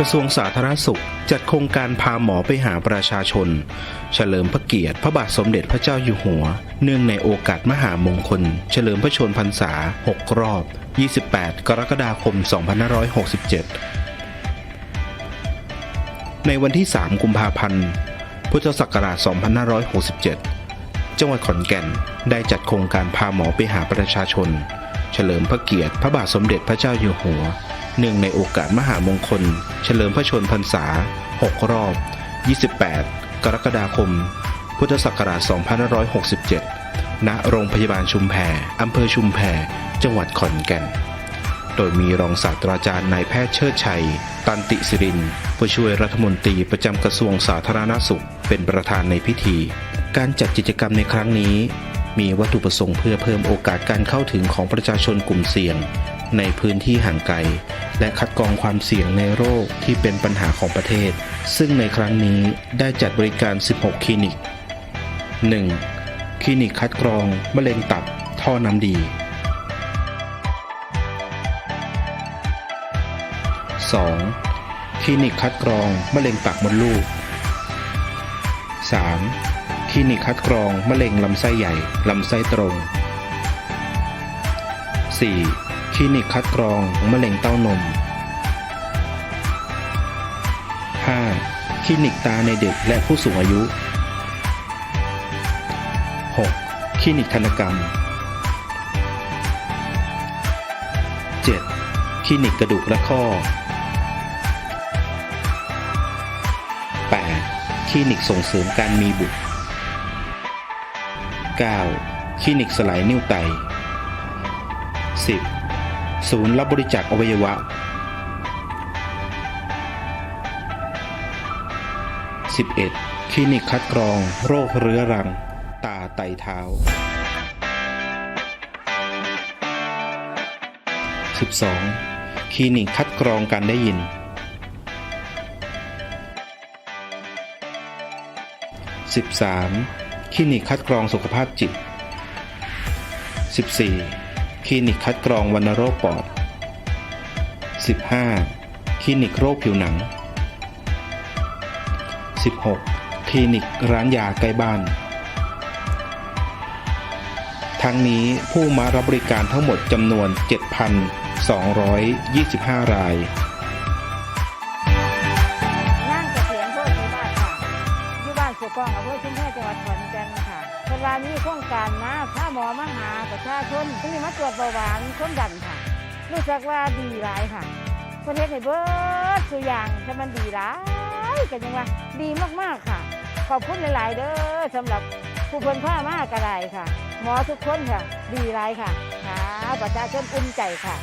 กระทรวงสาธารณสุขจัดโครงการพาหมอไปหาประชาชน เฉลิมพระเกียรติพระบาทสมเด็จพระเจ้าอยู่หัว เนื่องในโอกาสมหามงคล เฉลิมพระชนพรรษา 6 รอบ 28 กรกฎาคม 2567 ในวันที่ 3 กุมภาพันธ์ พุทธศักราช 2567 จังหวัดขอนแก่นได้จัดโครงการพาหมอไปหาประชาชน เฉลิมพระเกียรติพระบาทสมเด็จพระเจ้าอยู่หัวเนื่องในโอกาสมหามงคล เฉลิมพระชนพรรษา 6 รอบ 28 กรกฎาคม พุทธศักราช 2567 ณ โรงพยาบาลชุมแพอำเภอชุมแพ จังหวัดขอนแก่น โดยมีรองศาสตราจารย์นายแพทย์เชิดชัย ตันติสิริน ผู้ช่วยรัฐมนตรีประจำกระทรวงสาธารณสุข เป็นประธานในพิธี การจัดกิจกรรมในครั้งนี้ มีวัตถุประสงค์เพื่อเพิ่มโอกาสการเข้าถึงของประชาชนกลุ่มเสี่ยง ในพื้นที่ห่างไกล และคัดกรองความเสี่ยงในโรคที่เป็นปัญหาของประเทศ ซึ่งในครั้งนี้ได้จัดบริการ 16 คลินิก 1. คลินิกคัดกรองมะเร็งตับ ท่อน้ำดี 2. คลินิกคัดกรองมะเร็งปากมดลูก 3. คลินิกคัดกรองมะเร็งลำไส้ใหญ่ ลำไส้ตรง 4. คลินิกคัดกรองมะเร็งเต้านม 5. คลินิกตาในเด็กและผู้สูงอายุ 6. คลินิกธนกรรม 7. คลินิกกระดูกและข้อ 8. คลินิกส่งเสริมการมีบุตร 9. คลินิกสลายนิ้วไต 10. ศูนย์รับบริจาคอวัยวะ 11. คลินิกคัดกรอง โรคเรื้อรัง ตาไตเท้า 12. คลินิกคัดกรองการได้ยิน 13. คลินิกคัดกรองสุขภาพจิต 14. คลินิกคัดกรองวัณโรคปอด 15. คลินิกโรคผิวหนัง 16. คลินิกร้านยาใกล้บ้าน ทั้งนี้ผู้มารับบริการทั้งหมดจำนวน 7,225 รายนั่งเกษียณโทษในบ้านค่ะอยู่บ้านสุกองอำเภอชุมแพจังหวัดขอนแก่น ค่ะเวลามีโครงการมาถ้าหมอมาหาประชาชนที่นี่มาตรวจเบาหวานความดันค่ะ รู้สึกว่าดีหลายค่ะประเทศในเบิร์ดสุอย่างถ้ามันดีหลายกันยังว่าดีมากๆค่ะ ขอบคุณหลาย ๆ เด้อสำหรับผู้คนผ้ามากกระไรค่ะ หมอทุกคนค่ะ ดีหลายค่ะค่ะประชาชนอุ่นใจค่ะ